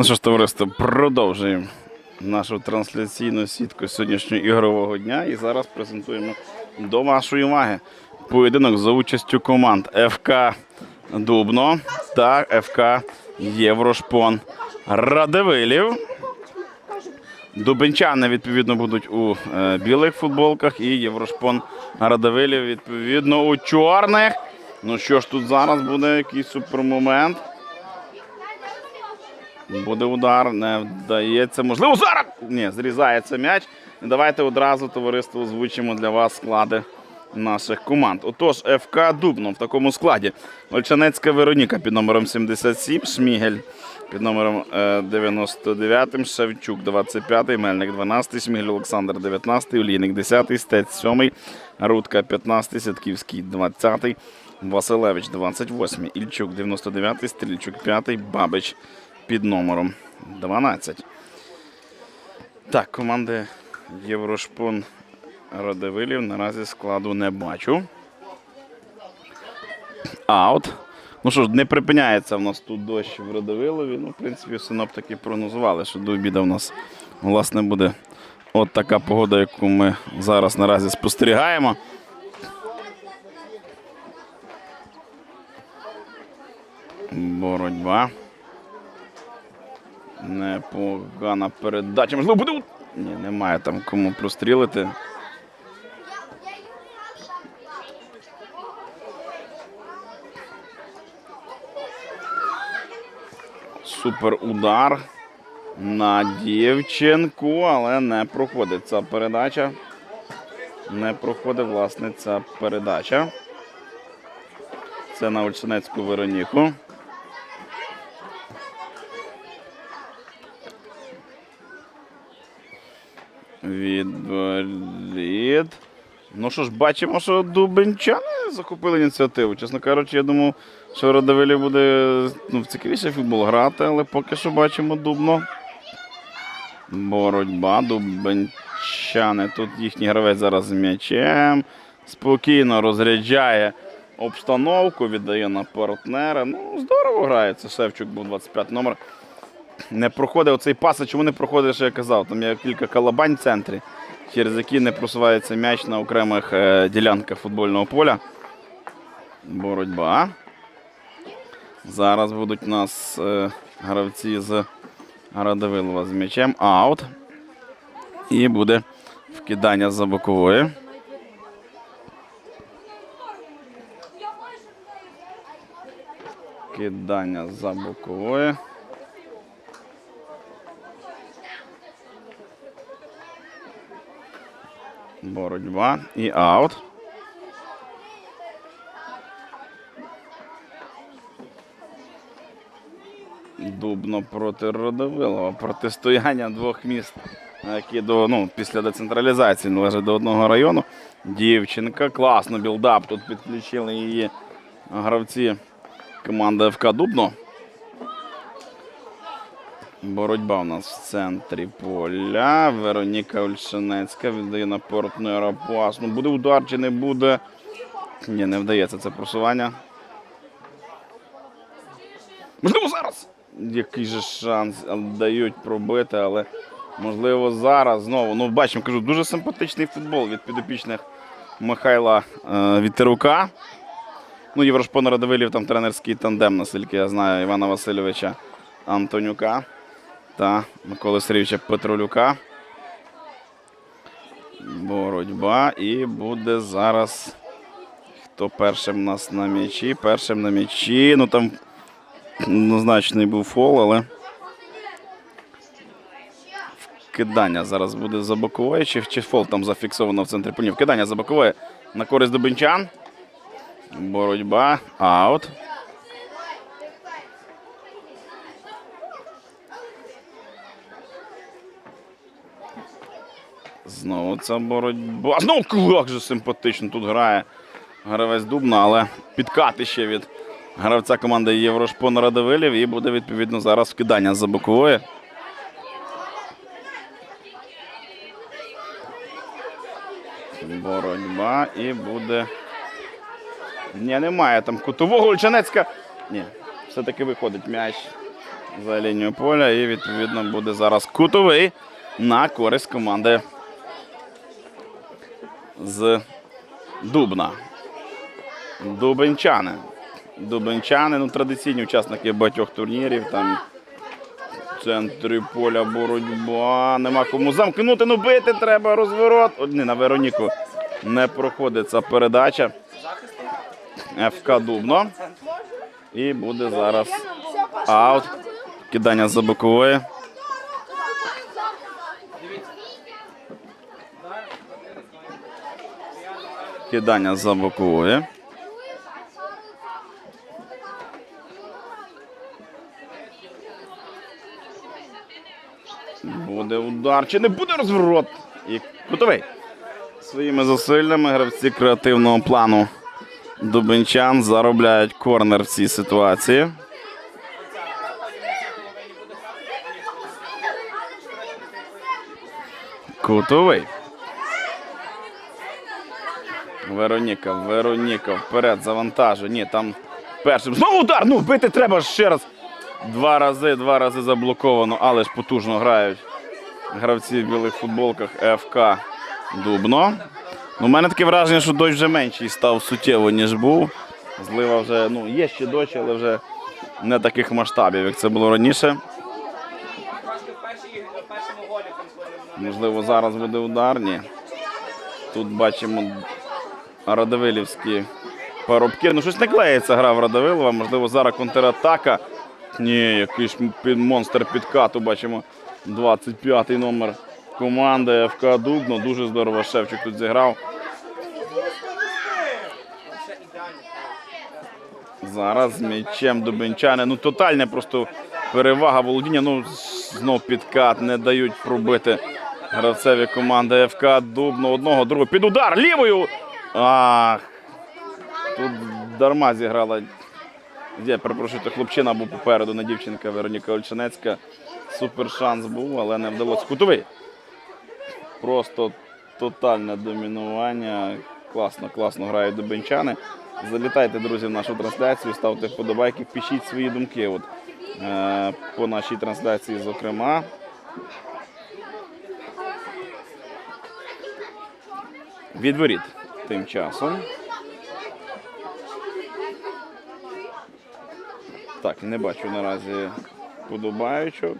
Ну що ж, товариство, продовжуємо нашу трансляційну сітку сьогоднішнього ігрового дня. І зараз презентуємо до вашої уваги поєдинок за участю команд ФК Дубно та ФК Єврошпон Радивилів. Дубенчани, відповідно, будуть у е, білих футболках, і Єврошпон Радивилів, відповідно, у чорних. Ну що ж, тут зараз буде якийсь супермомент. Буде удар, не вдається. Можливо, зараз! Ні, зрізається м'яч. Давайте одразу товариство озвучимо для вас склади наших команд. Отож, ФК Дубно в такому складі. Ольчанецька Вероніка під номером 77, Шмігель під номером е, 99, Шевчук 25, Мельник 12, Шмігель Олександр 19, Олійник 10, Стець 7, Рудка 15, Сятківський 20, Василевич 28, Ільчук 99, Стрільчук 5, Бабич під номером 12. Так, команди Єврошпон Радивилів наразі складу не бачу. Аут. Ну що ж, не припиняється в нас тут дощ в Радивилові. Ну, в принципі, синоптики прогнозували, що до обіду в нас власне буде от така погода, яку ми зараз наразі спостерігаємо. Боротьба. Непогана передача. Можливо, буде. Ні, немає там кому прострілити. Супер удар на дівчинку, але не проходить ця передача. Не проходить, власне, ця передача. Це на Ольшанецьку Вероніку. Відболіт. Ну що ж, бачимо, що дубенчани захопили ініціативу. Чесно кажучи, я думав, що Радовилі буде ну, цікавіше футбол грати, але поки що бачимо дубно. Боротьба, дубенчани. Тут їхній гравець зараз з м'ячем. Спокійно розряджає обстановку, віддає на партнера. Ну, здорово грає. Це Шевчук був 25 номер не проходить оцей пас, а чому не проходить, що я казав. Там є кілька калабань в центрі, через які не просувається м'яч на окремих е, ділянках футбольного поля. Боротьба. Зараз будуть у нас е, гравці з Радовилова з м'ячем. Аут. І буде вкидання за бокової. Кидання за бокової. Боротьба і аут. Дубно проти Родовилова. Протистояння двох міст, які до, ну, після децентралізації належать до одного району. Дівчинка, класно, білдап. Тут підключили її гравці команди ФК Дубно. Боротьба у нас в центрі поля. Вероніка Ольшанецька віддає на партнера пас. Ну, буде удар чи не буде. Ні, не вдається це просування. Можливо, зараз. Який же шанс дають пробити, але можливо зараз знову. Ну, бачимо, кажу, дуже симпатичний футбол від підопічних Михайла е, Вітерука. Ну, Єврошпон Радовилів там тренерський тандем, наскільки я знаю, Івана Васильовича Антонюка та Миколи Сергійовича Петролюка. Боротьба. І буде зараз. Хто першим у нас на м'ячі? Першим на м'ячі. Ну там однозначний був фол, але. Вкидання зараз буде за бокової. Чи, чи фол там зафіксовано в центрі полі? Вкидання за бокової на користь Дубинчан. Боротьба. Аут. Знову ця боротьба. Знову як же симпатично тут грає гравець Дубна, але підкати ще від гравця команди Єврошпон Радовилів і буде відповідно зараз вкидання за бокової. Боротьба і буде. Ні, немає там кутового Ольчанецька. Ні, все-таки виходить м'яч за лінію поля. І відповідно буде зараз кутовий на користь команди з Дубна. Дубенчани. Дубенчани, ну традиційні учасники багатьох турнірів. Там в центрі поля боротьба. Нема кому замкнути, ну бити треба розворот. Одні на Вероніку не проходить ця передача. ФК Дубно. І буде зараз аут. Кидання за бокової. Кидання за бокової. Буде удар. Чи не буде розворот? І кутовий. Своїми зусиллями гравці креативного плану Дубенчан заробляють корнер в цій ситуації. Кутовий. Вероніка, Вероніка вперед завантажує. Ні, там першим. Знову удар! Ну, бити треба ще раз. Два рази, два рази заблоковано, але ж потужно грають гравці в білих футболках ФК Дубно. Ну, у мене таке враження, що дощ вже менший став суттєво, ніж був. Злива вже, ну, є ще дощ, але вже не таких масштабів, як це було раніше. Можливо, зараз буде удар. Ні. Тут бачимо Радовилівські парубки. Ну, щось не клеїться гра в Радовилова. Можливо, зараз контратака. Ні, якийсь під монстр підкату. Бачимо 25-й номер команди ФК Дубно. Дуже здорово Шевчик тут зіграв. Зараз м'ячем Дубенчани. Ну, тотальна просто перевага володіння. Ну, знов підкат, не дають пробити гравцеві команди ФК Дубно. Одного, другого. Під удар лівою. Ах. Тут дарма зіграла. Я перепрошую, то хлопчина був попереду, не дівчинка Вероніка Ольчинецька. Супер шанс був, але не вдалося. Кутовий. Просто тотальне домінування. Класно, класно грають дубенчани. Залітайте, друзі, в нашу трансляцію, ставте вподобайки, пишіть свої думки. От, е, по нашій трансляції, зокрема. Відворіт тим часом. Так, не бачу наразі подобаючок.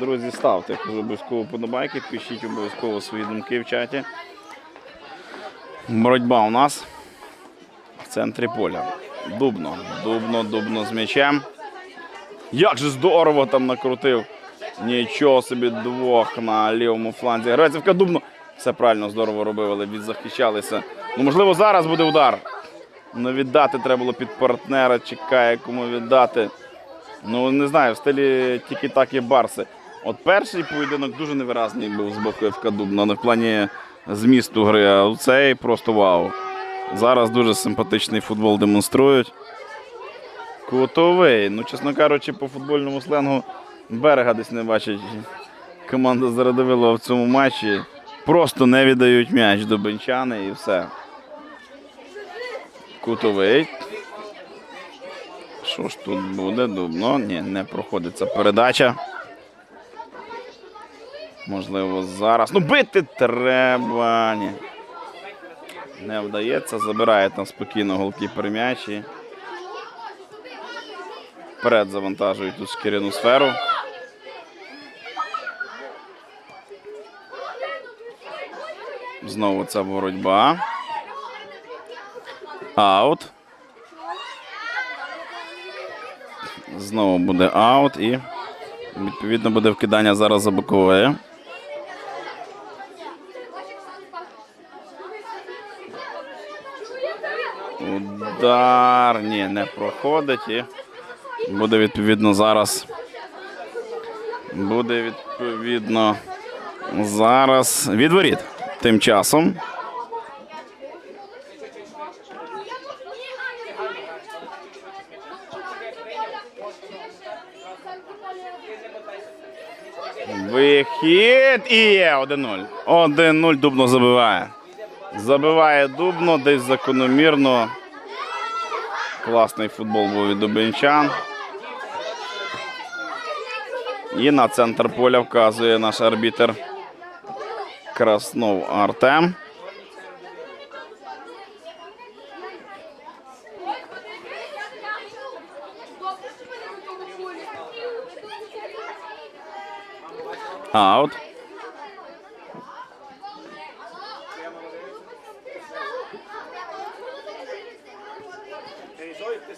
Друзі, ставте обов'язково подобайки, пишіть обов'язково свої думки в чаті. Боротьба у нас в центрі поля. Дубно, дубно, дубно з м'ячем. Як же здорово там накрутив. Нічого собі двох на лівому фланзі. Грецівка Дубно. Все правильно здорово робив, але відзахищалися. Ну, можливо, зараз буде удар. Ну, віддати треба було під партнера, чекає, кому віддати. Ну, не знаю, в стилі тільки так і Барси. От перший поєдинок дуже невиразний був з боку ФК Дубна, не в плані змісту гри, а цей просто вау. Зараз дуже симпатичний футбол демонструють. Кутовий. Ну, чесно кажучи, по футбольному сленгу берега десь не бачить. Команда зарадовила в цьому матчі. Просто не віддають м'яч до бенчани і все. Кутовий. Що ж тут буде? Дубно. Ні, не проходиться передача. Можливо, зараз. Ну, бити треба. Ні. Не вдається. Забирає там спокійно голкіпер м'яч і Вперед завантажують тут шкіряну сферу. Знову ця боротьба. Аут. Знову буде аут і відповідно буде вкидання зараз за бокове. Удар. Ні, не проходить і буде відповідно зараз. Буде відповідно зараз відворіт. Тим часом. Вихід і є 1-0. 1-0 Дубно забиває. Забиває Дубно, десь закономірно. Класний футбол був від Дубенчан. І на центр поля вказує наш арбітер Краснов Артем. Аут. Ти що, ти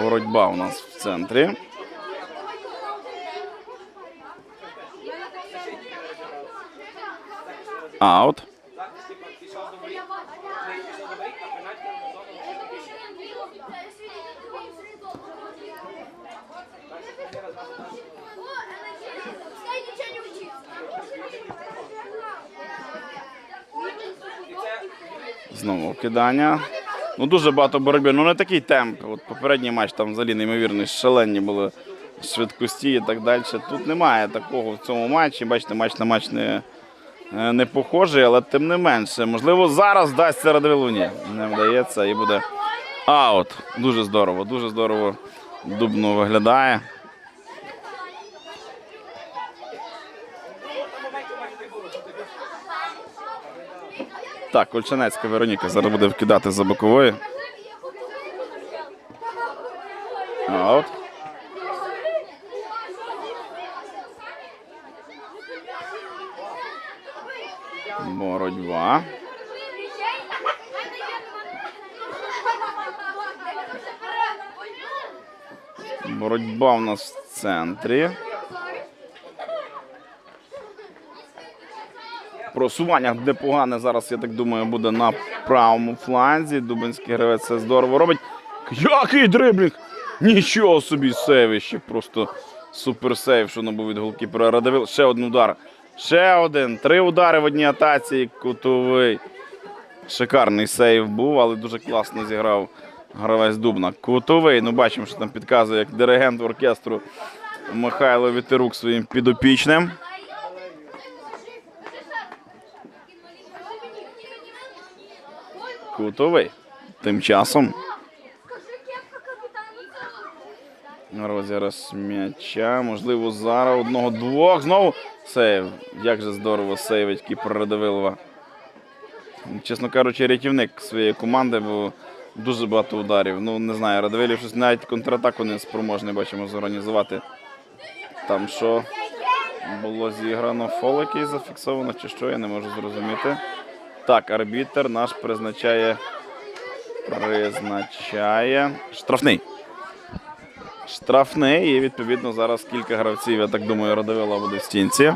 Боротьба у нас в центрі. Аут. Захист, типа, пішов до воріт. Не пішов до воріт, а пенальті на зону лишив більше. І це Знову кидання. Ну дуже багато боротьби. Ну не такий темп. От попередній матч там взагалі неймовірний, шалені були швидкості і так далі. Тут немає такого в цьому матчі. Бачите, матч на матч не, е, не похожий, але тим не менше. Можливо, зараз вдасться Радивилу. Ні, не вдається і буде аут. Дуже здорово, дуже здорово дубно виглядає. Так, Кольчанецька Вероніка зараз буде вкидати за бокової. Аут. Боротьба. Боротьба у нас в центрі. Просування непогане зараз, я так думаю, буде на правому фланзі. Дубинський гравець це здорово робить. Який дриблінг! Нічого собі сейвище. Просто супер сейв, що набув від голкіпера Радивил. Ще один удар. Ще один. Три удари в одній атаці. Кутовий. Шикарний сейв був, але дуже класно зіграв гравець Дубна. Кутовий. Ну, бачимо, що там підказує як диригент оркестру Михайло Вітерук своїм підопічним. Кутовий. Тим часом розіграш м'яча. Можливо, зараз одного-двох. Знову сейв. Як же здорово сейвить кіпер Радивилова. Чесно кажучи, рятівник своєї команди, бо дуже багато ударів. Ну, не знаю, Радивилів щось навіть контратаку не спроможний, бачимо, зорганізувати. Там що було зіграно фол який зафіксовано, чи що, я не можу зрозуміти. Так, арбітер наш призначає. Призначає. Штрафний. Штрафний. І відповідно зараз кілька гравців, я так думаю, Радовила буде в стінці.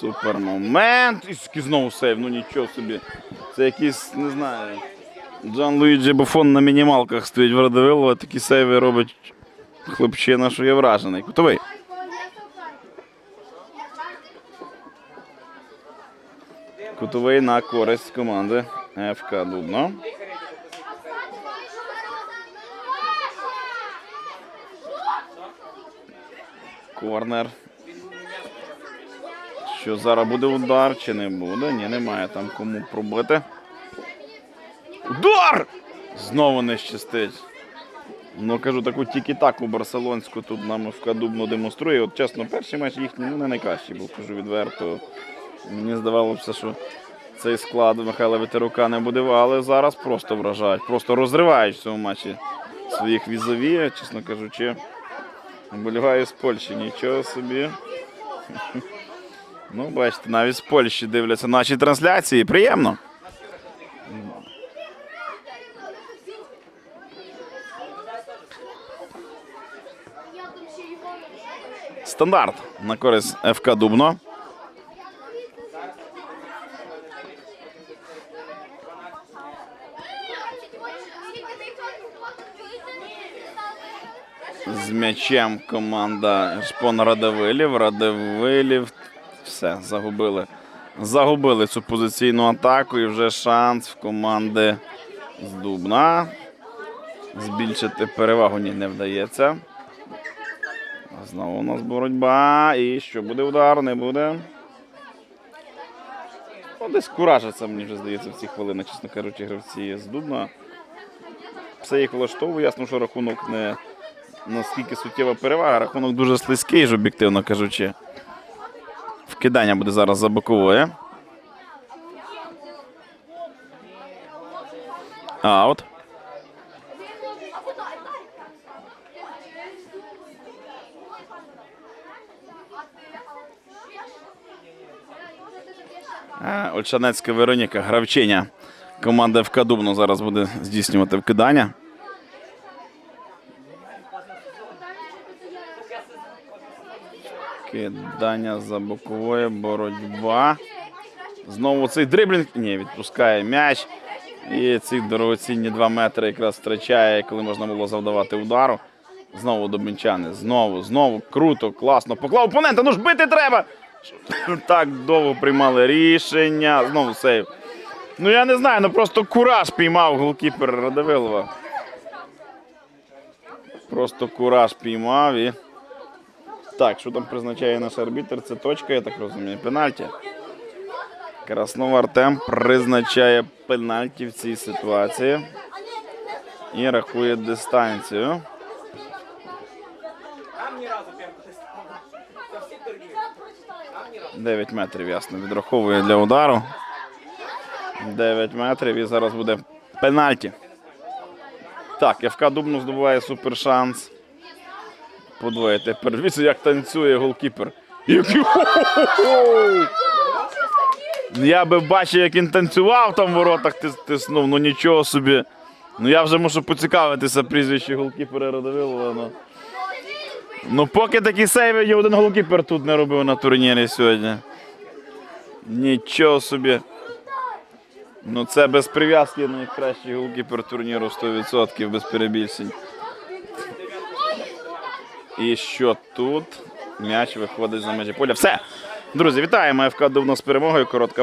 Супер момент. І знову сейв, ну нічого собі. Це якийсь, не знаю. Джан Луїджі Буфон на мінімалках стоїть в Радовилу, а такі сейви робить хлопчина, що я вражений. Кутовий. Кутовий на користь команди ФК Дубно. Корнер. Що зараз буде удар чи не буде? Ні, немає там кому пробити. Удар! Знову не щастить. Ну кажу, таку тільки-таку барселонську тут нам ФК Дубно демонструє. От чесно, перший матч їхній ну, не найкращий був, кажу відверто. Мені здавалося, що цей склад Михайла Вітерука не буде, але зараз просто вражають, просто розривають в цьому матчі своїх візові, чесно кажучи. Боліваю з Польщі, нічого собі. Ну, бачите, навіть з Польщі дивляться наші трансляції. Приємно. Стандарт на користь ФК Дубно. З м'ячем команда Шпон Радивилів. Радивилів все, загубили Загубили цю позиційну атаку і вже шанс в команди з Дубна. Збільшити перевагу ні не вдається. Знову у нас боротьба. І що буде удар, не буде. Ну, десь куражаться, мені вже здається, в ці хвилини, чесно кажучи, гравці з Дубна. Все їх влаштовує, ясно, що рахунок не наскільки суттєва перевага. Рахунок дуже слизький, ж об'єктивно кажучи. Вкидання буде зараз за бокової. Аут. Е, Ольшанецька Вероніка, гравчиня. Команда ФК Дубно зараз буде здійснювати вкидання. Кидання за бокової, боротьба. Знову цей дриблінг. Ні, відпускає м'яч. І ці дорогоцінні 2 метри якраз втрачає, коли можна було завдавати удару. Знову дубинчани. Знову, знову. Круто, класно. Поклав опонента, ну ж бити треба. Так довго приймали рішення. Знову сейв. Ну я не знаю, ну просто кураж піймав голкіпер Радивилова. Просто кураж піймав і. Так, що там призначає наш арбітр? Це точка, я так розумію. Пенальті. Краснов Артем призначає пенальті в цій ситуації. І рахує дистанцію. 9 метрів, ясно, відраховує для удару. 9 метрів і зараз буде пенальті. Так, ФК Дубно здобуває супершанс. Подвоїти. Подивіться, як танцює голкіпер. Я би бачив, як він танцював там в воротах, тиснув, ну нічого собі. Ну я вже мушу поцікавитися прізвище голкіпера Радовилова. Ну. Ну, поки такі сейви ні один голкіпер тут не робив на турнірі сьогодні. Нічого собі. Ну, це без прив'язки найкращий голкіпер турніру 100% без перебільшень. І що тут? М'яч виходить за межі поля. Все. Друзі, вітаємо ФК Дубно з перемогою. Коротка